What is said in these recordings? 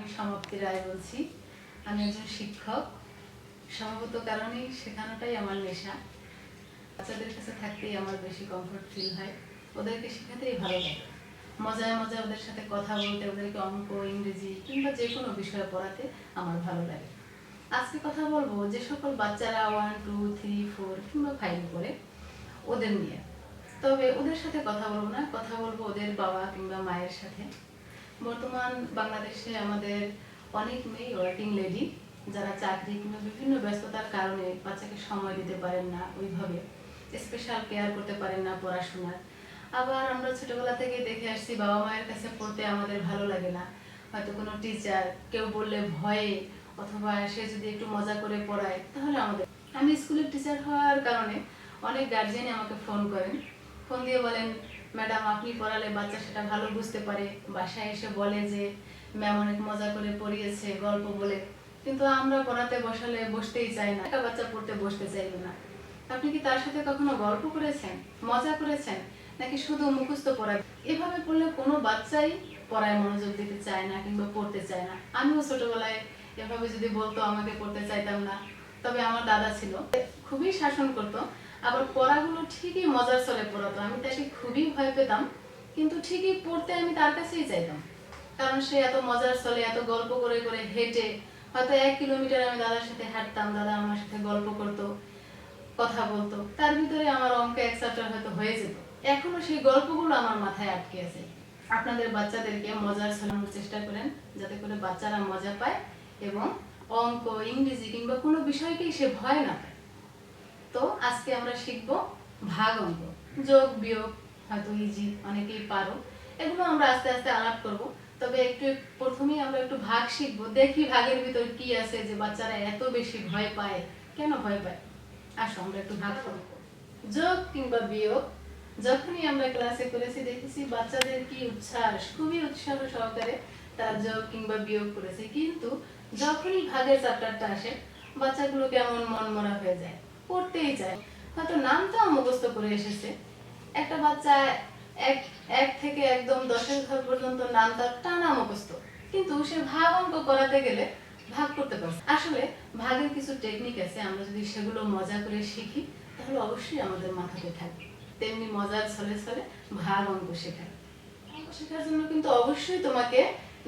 আমি সমাপ্তি রায় বলছি। আমি একজন শিক্ষক। সম্ভবত কারণেই শেখানোটাই আমার নেশা। বাচ্চাদের কাছে থাকতেই আমার বেশি কমফোর্ট ফিল হয়। ওদেরকে শেখাতেই ভালো লাগে। মজায় মজায় ওদের সাথে কথা বলতে, ওদেরকে অঙ্ক, ইংরেজি কিংবা যে কোনো বিষয়ে পড়াতে আমার ভালো লাগে। আজকে কথা বলব যে সকল বাচ্চারা ওয়ান টু থ্রি ফোর কিংবা ফাইভ করে ওদের নিয়ে। তবে ওদের সাথে কথা বলব না, কথা বলব ওদের বাবা কিংবা মায়ের সাথে। বর্তমান বাংলাদেশে আমাদের অনেক মেয়ে ওয়ার্কিং লেডি যারা চাকরি কিংবা বিভিন্ন ব্যস্ততার কারণে বাচ্চাকে সময় দিতে পারেন না ওইভাবে স্পেশাল কেয়ার করতে পারেন না পড়াশোনার। আবার আমরা ছোটবেলা থেকে দেখে আসছি বাবা মায়ের কাছে পড়তে আমাদের ভালো লাগে না। হয়তো কোনো টিচার কেউ বললে ভয়ে, অথবা সে যদি একটু মজা করে পড়ায়, তাহলে আমাদের আমি স্কুলের টিচার হওয়ার কারণে অনেক গার্জেনই আমাকে ফোন করেন। ফোন দিয়ে বলেন ম্যাডাম, আপনি পড়ালে বাচ্চা সেটা ভালো বুঝতে পারে। বাসায় এসে বলে যে, ম্যাম অনেক মজা করে পড়িয়েছে, গল্প বলে। কিন্তু আমরা পড়াতে বসালে বসতেই চাই না। একটা বাচ্চা পড়তে বসতে চাইবে না। আপনি কি তার সাথে কখনো গল্প করেছেন? মজা করেছেন? নাকি শুধু মুখস্থ পড়া এভাবে পড়লে কোনো বাচ্চাই পড়ায় মনোযোগ দিতে চায় না কিংবা পড়তে চায় না। আমিও ছোটবেলায় এভাবে যদি বলতো, আমাকে পড়তে চাইতাম না। তবে আমার দাদা ছিল। খুবই শাসন করতো। আবার পড়াগুলো ঠিকই মজার চলে পড়াতো। আমি তাকে খুবই ভয় পেতাম, কিন্তু ঠিকই পড়তে আমি তার কাছেই চাইতাম কারণ সে এত মজার চলে, এত গল্প করে করে হেঁটে, হয়তো এক কিলোমিটার আমি দাদার সাথে হাঁটতাম, দাদা আমার সাথে গল্প করতো, কথা বলতো। তার ভিতরে আমার অঙ্ক এক হয়তো হয়ে যেত। এখনও সেই গল্পগুলো আমার মাথায় আটকে আছে। আপনাদের বাচ্চাদেরকে মজার ছড়ানোর চেষ্টা করেন, যাতে করে বাচ্চারা মজা পায় এবং অঙ্ক, ইংরেজি কিংবা কোনো বিষয়কেই সে ভয় না পায়। তো আজকে আমরা শিখব ভাগ অঙ্ক। যোগ, বিয়োগ, হয়তো ইজি, অনেকেই পারো। এগুলো আমরা আস্তে আস্তে আলাপ করব। তবে একটু প্রথমেই আমরা একটু ভাগ শিখব। দেখি ভাগের ভিতর কি আছে যে বাচ্চারা এত বেশি ভয় পায়। কেন ভয় পায়? আসো, আমরা একটু ভাগ করব। যোগ কিংবা বিয়োগ, যখনই আমরা ক্লাসে করেছি, দেখেছি বাচ্চাদের কি উচ্ছ্বাস, খুবই উৎসাহ সহকারে তারা যোগ কিংবা বিয়োগ করেছে। কিন্তু যখনই ভাগের চ্যাপ্টারটা আসে, বাচ্চাগুলো কেমন মনমরা হয়ে যায়। পড়তেই চায়। হয়তো নামটাও মুখস্থ করে এসেছে। একটা বাচ্চা এক এক থেকে একদম দশের ঘর পর্যন্ত নাম তার টানা মুখস্থ। কিন্তু সে ভাগ অঙ্ক করাতে গেলে ভাগ করতে পারছে আসলে ভাগের কিছু টেকনিক আছে, আমরা যদি সেগুলো মজা করে শিখি, তাহলে অবশ্যই আমাদের মাথাতে থাকবে। তেমনি মজার ছলে ছলে ভাগ অঙ্ক শেখায় অঙ্ক শেখার জন্য কিন্তু অবশ্যই তোমাকে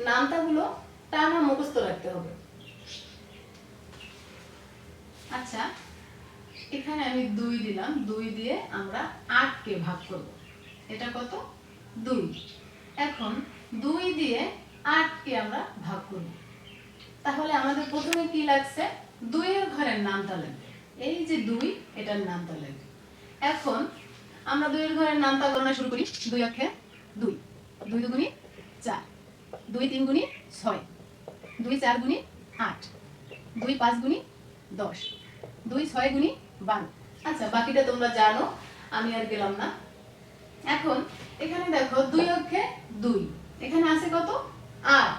নামতাগুলো টানা মুখস্থ রাখতে হবে। আচ্ছা এখানে আমি দুই দিলাম, দুই দিয়ে আমরা আটকে ভাগ করব। এটা কত? দুই। এখন দুই দিয়ে আটকে আমরা ভাগ করব। তাহলে আমাদের প্রথমে কি লাগছে? দুইয়ের ঘরের নামটা লাগবে। এই যে দুই, এটার নামটা লাগবে। এখন আমরা দুইয়ের ঘরের নামটা গণনা শুরু করি। দুই অক্ষে দুই। দুই দুগুণি চার। দুই তিন গুণি ছয়। দুই চার গুণি আট। দুই পাঁচ গুণি দশ। দুই ছয় গুণি বারো আচ্ছা বাকিটা তোমরা জানো, আমি আর গেলাম না। এখন, এখানে দেখো, দুই অক্ষে দুই। এখানে আছে কত? আট।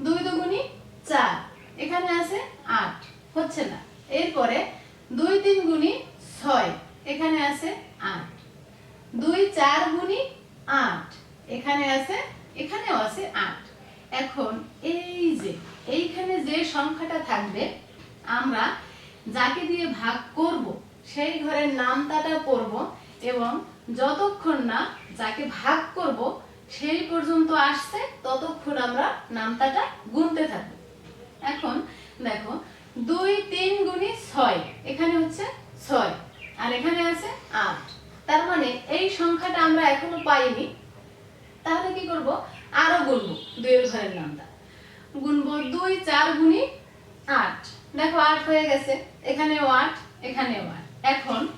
দুই দুগুণি চার। এখানে আছে আট। হচ্ছে না। এরপরে, দুই তিন গুণি ছয়। এখানে আছে আট। দুই চার গুণি আট। এখানে আছে, এখানেও আছে আট। এখন, এই যে, এইখানে যে সংখ্যাটা থাকবে, আমরা যাকে দিয়ে ভাগ করব, সেই ঘরের নামতাটা পড়ব এবং যতক্ষণ না যাকে ভাগ করব, সেই পর্যন্ত আসছে, ততক্ষণ আমরা নামতাটা গুনতে থাকব। এখন দেখো, দুই তিন গুণি ছয়, এখানে হচ্ছে ছয়, আর এখানে আছে আট। তার মানে এই সংখ্যাটা আমরা এখনও পাইনি। তাহলে কি করব? আরও গুনবো দুইয়ের ঘরের নামটা। গুনবো দুই চার গুণি আট। দেখো আট হয়ে গেছে। এখানেও আট এখানেও আট এখন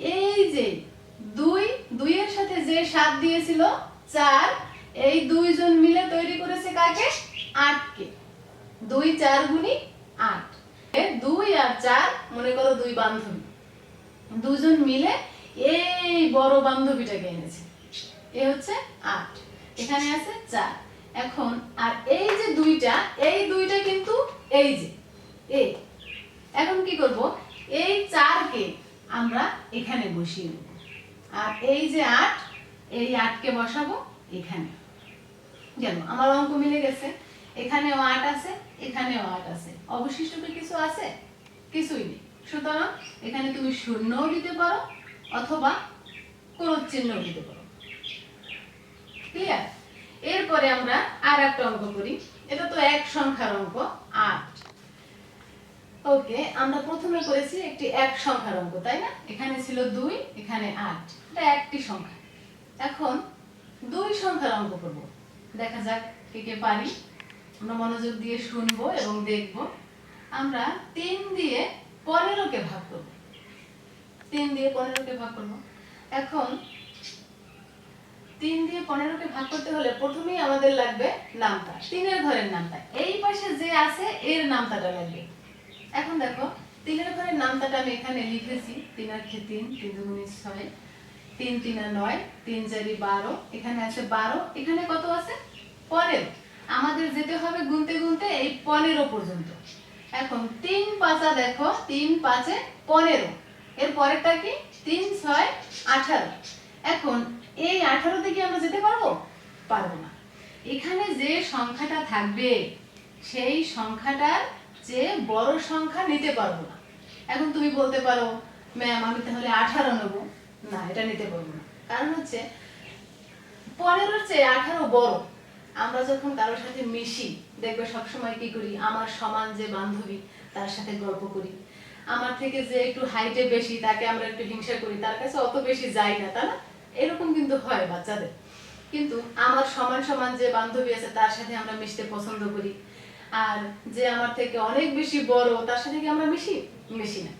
এই যে দুই, দুইয়ের সাথে যে সাত দিয়েছিল, চার, এই দুইজন মিলে তৈরি করেছে কাকে? আটকে। দুই চার গুণি আট। দুই আর চার, মনে করো দুই বান্ধবী। দুজন মিলে এই বড় বান্ধবীটাকে এনেছে। এ হচ্ছে আট। এখানে আছে চার। এখন, আর এই যে দুইটা, এই দুইটা কিন্তু এই যে, এ। এখন কি করব? এই চারকে আমরা এখানে বসিয়ে দেব। আর এই যে আট, এই আটকে বসাবো এখানে। গেল আমার অঙ্ক মিলে গেছে। এখানেও আট আছে, এখানেও আট আছে। অবশিষ্ট কি কিছু আছে? কিছুই নেই। সুতরাং এখানে তুমি শূন্যও দিতে পারো অথবা ক্রোধ চিহ্নও দিতে পারো। ক্লিয়ার এরপরে আমরা আর একটা অঙ্ক করি। এটা তো এক সংখ্যার অঙ্ক, আট। ওকে আমরা প্রথমে করেছি একটি এক সংখ্যার অঙ্ক, তাই না? এখানে ছিল দুই, এখানে আট। এটা একটি সংখ্যা। এখন দুই সংখ্যার অঙ্ক করব। দেখা যাক কে কে পারি। আমরা মনোযোগ দিয়ে শুনব এবং দেখব। আমরা তিন দিয়ে পনেরোকে ভাগ করব। তিন দিয়ে পনেরোকে ভাগ করব। এখন তিন দিয়ে পনেরোকে ভাগ করতে হলে প্রথমেই আমাদের লাগবে নামতা। তিনের ঘরের নামতা। এই পাশে যে আছে, এর নামতাটা লাগবে। এখন দেখো তিনের ঘরের নামতাটা আমি এখানে লিখেছি। তিন আর খে তিন তিন দুগুণি ছয়। তিন তিন আর নয়, তিন চারি বারো। এখানে আছে বারো। এখানে কত আছে? পনেরো। আমাদের যেতে হবে গুনতে গুনতে এই পনেরো পর্যন্ত। এখন তিন পাঁচা দেখো, তিন পাঁচে পনেরো। এর পরেরটা কি? তিন, ছয়, আঠারো। এখন এই আঠারোতে কি আমরা যেতে পারব? পারব না। এখানে যে সংখ্যাটা থাকবে, সেই সংখ্যাটার যে বড় সংখ্যা নিতে পারব না। এখন তুমি বলতে পারো, ম্যাম, আমি তাহলে আঠারো নেব। না, এটা নিতে পারব না। কারণ হচ্ছে, পনেরোর চেয়ে আঠারো বড়। আমরা যখন কারোর সাথে মিশি, দেখবে সবসময় কি করি? আমার সমান যে বান্ধবী, তার সাথে গল্প করি। আমার থেকে যে একটু হাইটে বেশি, তাকে আমরা একটু হিংসা করি, তার কাছে অত বেশি যাই না, তাই না? এরকম কিন্তু হয় বাচ্চাদের। কিন্তু আমার সমান সমান যে বান্ধবী আছে, তার সাথে আমরা মিশতে পছন্দ করি। আর যে আমার থেকে অনেক বেশি বড়, তার সাথে কি আমরা মিশি? মিশি না।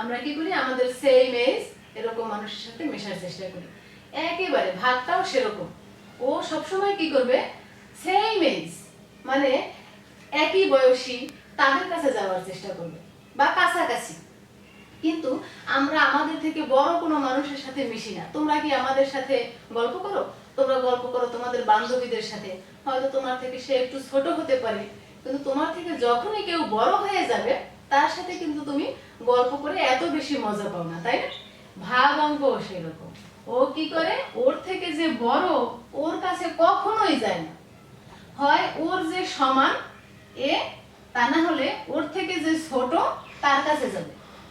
আমরা কি করি? আমাদের সেম এজ এরকম মানুষের সাথে মেশার চেষ্টা করি। একেবারে ভাগটাও সেরকম। ও সবসময় কি করবে? সেম এজ মানে একই বয়সী তাদের কাছে যাওয়ার চেষ্টা করবে, বা কাছাকাছি। কিন্তু আমরা আমাদের থেকে বড় কোনো মানুষের সাথে মিশি না। তোমরা কি আমাদের সাথে গল্প করো? তোমরা গল্প করো তোমাদের বান্ধবীদের সাথে। হয়তো তোমার থেকে সে একটু ছোট হতে পারে। কিন্তু তোমার থেকে যখনই কেউ বড় হয়ে যাবে, তার সাথে কিন্তু তুমি গল্প করে এত বেশি মজা পাও না, তাই না? ভাগ অঙ্ক সেরকম। ও কি করে? ওর থেকে যে বড়, ওর কাছে কখনোই যায় না। হয় ওর যে সমান, এ, তা না হলে ওর থেকে যে ছোট, তার কাছে যাবে।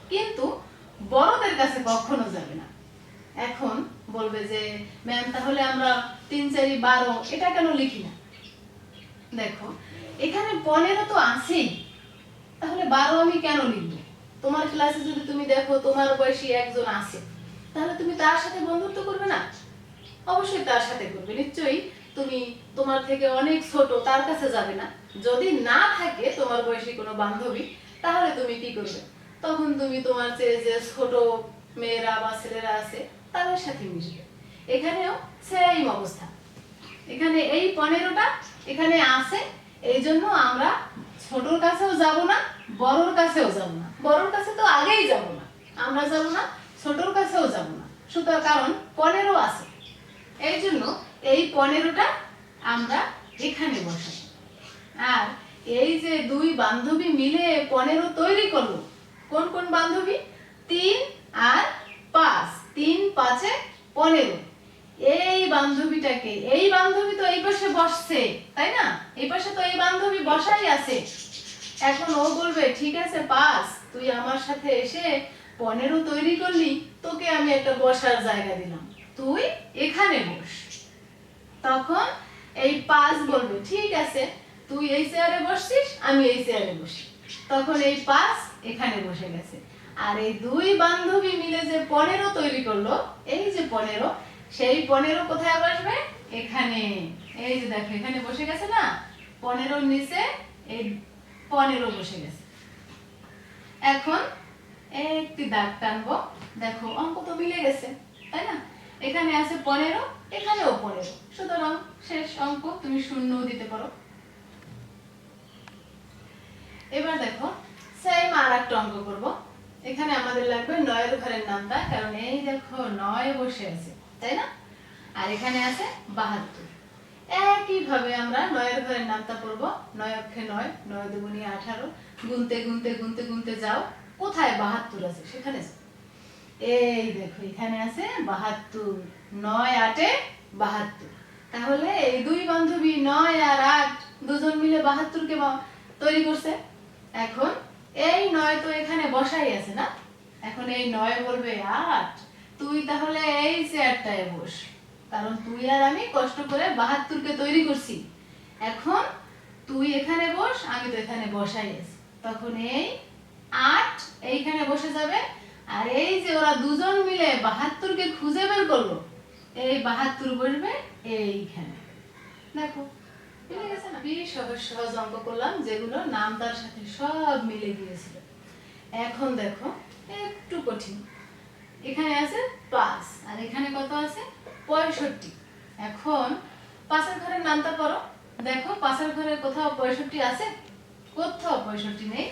কিন্তু বড়দের কাছে কখনো যাবে না। এখন বলবে যে, ম্যাম, তাহলে আমরা তিন চারি বারো, এটা কেন লিখি না? দেখো এখানে পনেরো তো আছেই। তাহলে বারো আমি কেন লিখব? তোমার ক্লাসে যদি তুমি দেখো তোমার বয়সী একজন আছে, তাহলে তুমি তার সাথে বন্ধুত্ব করবে না? অবশ্যই তার সাথে করবে, নিশ্চয়ই তুমি তোমার থেকে অনেক ছোট, তার কাছে যাবে না। যদি না থাকে তোমার বয়সী কোনো বান্ধবী, তাহলে তুমি কি করবে? তখন তুমি তোমার চেয়ে যে ছোট মেয়েরা বা ছেলেরা আছে, তাদের সাথে মিশবে। এখানেও সেম অবস্থা। এখানে এই পনেরোটা, এখানে আছে এই জন্য আমরা ছোটর কাছেও যাব না, বড়র কাছেও যাব না। বড়র কাছে তো আগেই যাব না, আমরা যাব না, ছোটর কাছেও যাব না। সুতরাং কারণ পনেরো আছে। এই জন্য এই পনেরোটা আমরা এখানে বসাই। আর এই যে দুই বান্ধবী মিলে পনেরো তৈরি করল, কোন কোন বান্ধবী? তিন আর পাঁচ। তিন, পাঁচে পনেরো। এই বান্ধবীটাকে, এই বান্ধবী তো এই পাশে বসছে, তাই না? এই পাশে তো এই বান্ধবী বসাই আছে। এখন ও বলবে, ঠিক আছে পাঁচ তুই আমার সাথে এসে পনেরো তৈরি করলি, তোকে আমি একটা বসার জায়গা দিলাম। তুই এখানে বস। তখন এই পাস বলবে, ঠিক আছে, তুই এই চেয়ারে বসছিস, আমি এই চেয়ারে বসি। তখন এই পাস এখানে বসে গেছে। আর এই দুই বান্ধবী মিলে যে পনেরো তৈরি করল, এই যে পনেরো সেই পনেরো কোথায় বসবে এখানে। এই যে দেখো, এখানে বসে গেছে না? পনেরোর নিচে এই পনেরো বসে গেছে। এখন একটি দাগ টানবো। দেখো, অঙ্ক তো মিলে গেছে, তাই না? এখানে আছে পনেরো, এখানেও পনেরো। সুতরাং শেষ অঙ্ক, তুমি শূন্য দিতে পারো। এবার দেখো সেম আর একটা অঙ্ক করব। এখানে আমাদের লাগবে নয়ের ঘরের নামটা, কারণ এই দেখো, নয় বসে আছে। তাই না? আর এখানে আছে বাহাত্তর। একইভাবে আমরা নয়ের ঘরের পড়ব। নয় অক্ষে নয় নয় দুগুনি আঠারো। গুনতে গুনতে গুনতে গুনতে যাও, কোথায় বাহাত্তর আছে? সেখানে এই দেখো, এখানে আছে বাহাত্তর। নয় আটে বাহাত্তর। তাহলে এই দুই বান্ধবী নয় আর আট, দুজন মিলে বাহাত্তরকে তৈরি করছে। এখন এই নয় তো এখানে বসাই আছে না? এখন এই নয় বলবে আট। তুই তাহলে এই চেয়ারটায় বস। কারণ তুই আর আমি কষ্ট করে বাহাত্তরকে তৈরি করছি। এখন তুই এখানে বস, আমি তো এখানে বসাই আছি। তখন এই আট এইখানে বসে যাবে। আর এই যে ওরা দুজন মিলে বাহাত্তরকে খুঁজে বের করল, এই বাহাত্তর বসবে এইখানে। দেখো সহজ অঙ্ক করলাম, যেগুলো নাম তার সাথে সব মিলে গিয়েছিল। এখন দেখো, একটু কঠিন। এখানে আছে পাঁচ, আর এখানে কত আছে? পঁয়ষট্টি। এখন পাশের ঘরের নামটা পড়ো। দেখো, পাশের ঘরের কোথাও পঁয়ষট্টি আছে? কোথাও পঁয়ষট্টি নেই।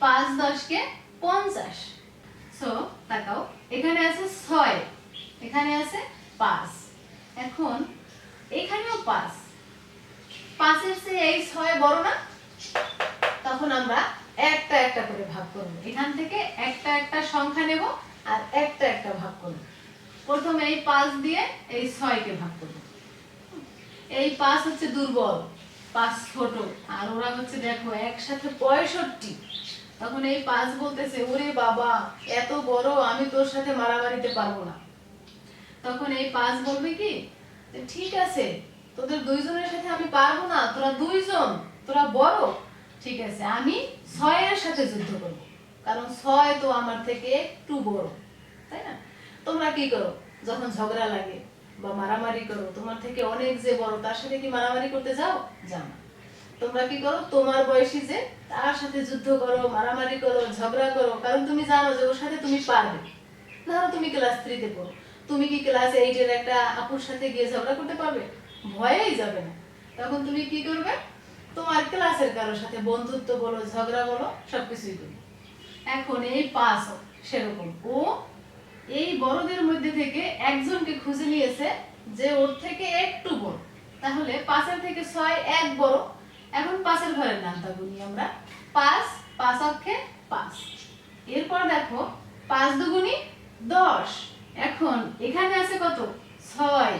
পাঁচ দশকে পঞ্চাশ। সো তাকাও। এখানে আছে ছয়। এখানে আছে পাঁচ। এখন এখানেও পাঁচ। পাঁচের চেয়ে এই ছয় বড় না? তখন আমরা একটা একটা করে ভাগ করব। এখান থেকে একটা একটা সংখ্যা নেব। আর একটা একটা ভাগ করব প্রথমে এই পাঁচ দিয়ে এই ছয়কে ভাগ করব এই পাঁচ হচ্ছে দুর্বল, পাঁচ ছোট। আর ওরা হচ্ছে দেখো একসাথে পঁয়ষট্টি। তখন এই পাঁচ বলতেছে, ওরে বাবা, এত বড়, আমি তোর সাথে মারামারিতে পারব না। তখন এই পাঁচ বলবে কি ঠিক আছে, তোদের দুইজনের সাথে আমি পারব না, তোরা দুইজন, তোরা বড়, ঠিক আছে, আমি ছয়ের সাথে যুদ্ধ করব। কারণ ছয় তো আমার থেকে একটু বড়, তাই না? তোমরা কি করো? যখন ঝগড়া লাগে বা মারামারি করো, তোমার থেকে অনেক যে বড়, তার সাথে কি মারামারি করতে যাও? যাও তোমরা কি করো? তোমার বয়সী যে, তার সাথে যুদ্ধ করো, মারামারি করো, ঝগড়া করো, কারণ তুমি জানো যে ওর সাথে তুমি পারবে। ধরো তুমি ক্লাস থ্রিতে পড়ো। তুমি কি ক্লাস এইটের একটা আপুর সাথে গিয়ে ঝগড়া করতে পারবে? ভয়েই যাবে না। তখন তুমি কি করবে? তোমার ক্লাসের কারোর সাথে বন্ধুত্ব বলো, ঝগড়া বলো, সবকিছুই করবে। এখন এই পাস সেরকম। ও এই বড়দের মধ্যে থেকে একজনকে খুঁজে নিয়েছে যে ওর থেকে একটু বড়। তাহলে পাঁচের থেকে ছয় এক বড়। এখন পাঁচের ঘরের নামটা গুনি আমরা। পাঁচ পাঁচ অক্ষে পাঁচ। এরপর দেখো, পাঁচ দুগুনি দশ। এখন এখানে আছে কত? ছয়।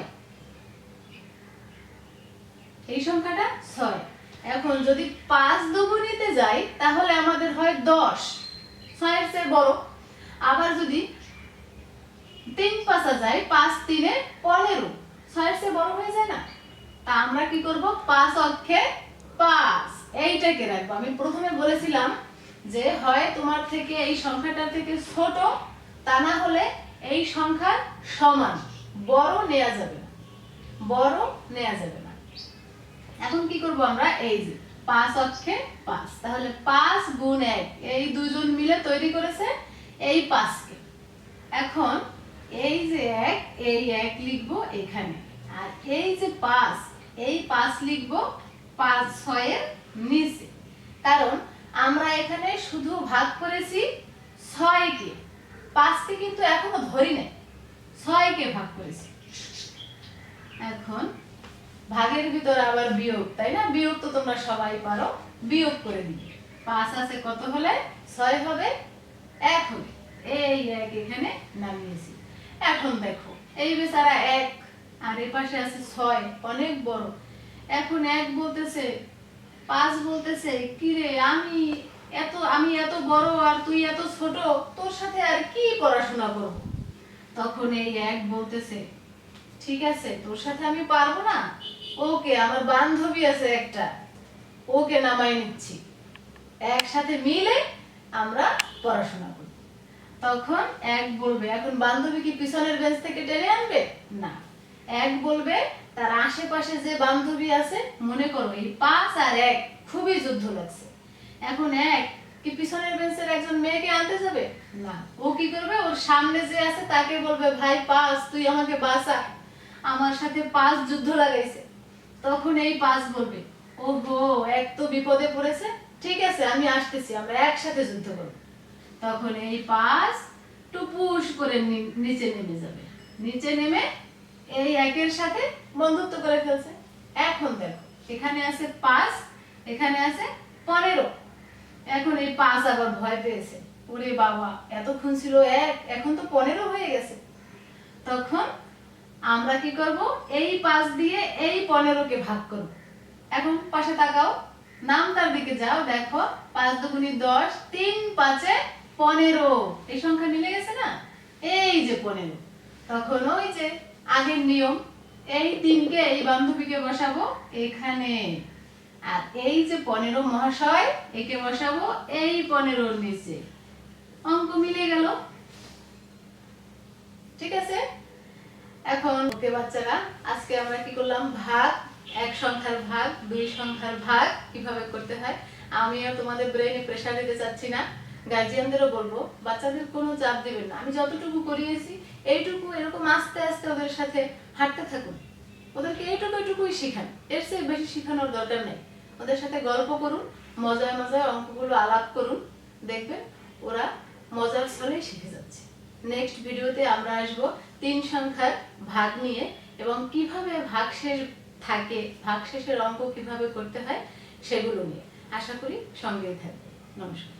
এই সংখ্যাটা ছয়। এখন যদি পাঁচ দুগুনিতে যাই, তাহলে আমাদের হয় দশ। ছয়ের চেয়ে বড়। আবার যদি তিন পাঁচা যায়, পাঁচ তিনে পনেরো। ছয়ের চেয়ে বড় হয়ে যায় না? তা আমরা কি করব? পাঁচ অক্ষে পাঁচ। এইটাকে রাখব? আমি প্রথমে বলেছিলাম যে হয় তোমার থেকে এই সংখ্যাটা থেকে ছোট, তা না হলে এই সংখ্যার সমান। বড় নেওয়া যাবে বড় নেওয়া যাবে না। এখন কি করব আমরা? এই যে পাঁচ অক্ষে পাঁচ। তাহলে পাঁচ গুণ এক। এই দুজন মিলে তৈরি করেছে এই পাঁচকে। এখন এই যে এক, এই এক লিখব এখানে। আর এই যে পাঁচ, এই পাঁচ লিখব পাঁচ ছয়ের নিচে। কারণ আমরা এখানে শুধু ভাগ করেছি ছয়কে। পাঁচকে কিন্তু এখনও ধরি নাই। ছয়কে ভাগ করেছি। এখন ভাগের ভিতর আবার বিয়োগ, তাই না? বিয়োগ তো তোমরা সবাই পারো। বিয়োগ করে দিবে। পাঁচ আছে কত হলে? ছয় হবে, এক হবে। এই এক এখানে নামিয়েছি। এখন দেখো, এই বেচারা এক, আর এই পাশে আছে ছয়, অনেক বড়। এখন এক বলতেছে, পাঁচ বলতেছে, কিরে, আমি এত আমি এত বড় আর তুই এত ছোট, তোর সাথে আর কি পড়াশোনা করব? তখন এই এক বলতেছে, ঠিক আছে, তোর সাথে আমি পারব না ওকে, আমার বান্ধবী আছে একটা। ওকে নামাই নিচ্ছি। একসাথে মিলে আমরা পড়াশোনা করি। তখন এক বলবে, এখন বান্ধবী কি পিছনের বেঞ্চ থেকে টেনে আনবে? না। এক বলবে, তার আশেপাশে যে বান্ধবী আছে, মনে করো এই পাঁচ আর এক, খুবই যুদ্ধ লাগছে। এখন এক কি পিছনের বেঞ্চের একজন মেয়েকে আনতে যাবে? না। ও কি করবে? ওর সামনে যে আছে, তাকে বলবে, ভাই পাঁচ তুই আমাকে বাঁচা। আমার সাথে পাঁচ যুদ্ধ লাগাইছে। তখন এই পাঁচ বলবে ও গো এক তো বিপদে পড়েছে। ঠিক আছে, আমি আসতেছি, আমরা একসাথে যুদ্ধ করব। তখন এই পাঁচ টুপুস করে নিচে নেমে যাবে। নিচে নেমে এই একের সাথে বন্ধুত্ব করে ফেলছে। এখন দেখো, এখানে আছে পাঁচ, এখানে আছে পনেরো। এখন এই পাঁচ আবার ভয় পেয়েছে। ওরে বাবা, এতক্ষণ ছিল এক, এখন তো পনেরো হয়ে গেছে। তখন আমরা কি করব? এই পাঁচ দিয়ে এই পনেরোকে ভাগ করব। এখন পাশে তাকাও। নামটার দিকে যাও। দেখো, পাঁচ দুগুনি দশ, তিন পাঁচে পনেরো। এই সংখ্যা মিলে গেছে না? এই যে পনেরো। তখন ওই যে আগের নিয়ম, এই তিনকে এই বান্ধবীকে বসাবো এখানে। আর এই যে পনেরো মহাশয়, একে বসাবো এই পনেরোর নিচে। অঙ্ক মিলে গেল। ঠিক আছে? এখন ওকে বাচ্চারা, আজকে আমরা কি করলাম? ভাগ, এক সংখ্যার ভাগ, দুই সংখ্যার ভাগ কীভাবে করতে হয়? আমি আর তোমাদের ব্রেনে প্রেশার দিতে চাচ্ছি না। গার্জিয়ানদেরও বলব, বাচ্চাদের কোনো চাপ দিবেন না। আমি যতটুকু করিয়েছি, এইটুকু এরকম আস্তে আস্তে ওদের সাথে হাঁটতে থাকুন। ওদেরকে এইটুকু এইটুকুই শেখান। এর চেয়ে বেশি শেখানোর দরকার নেই। ওদের সাথে গল্প করুন, মজায় মজায় অঙ্কগুলো আলাপ করুন। দেখবেন ওরা মজার ছলেই শিখে যাচ্ছে। নেক্সট ভিডিওতে আমরা আসব। তিন সংখ্যার ভাগ নিয়ে এবং কীভাবে ভাগশেষ থাকে ভাগশেষের অঙ্ক কীভাবে করতে হয়, সেগুলো নিয়ে। আশা করি সঙ্গেই থাকবে। নমস্কার।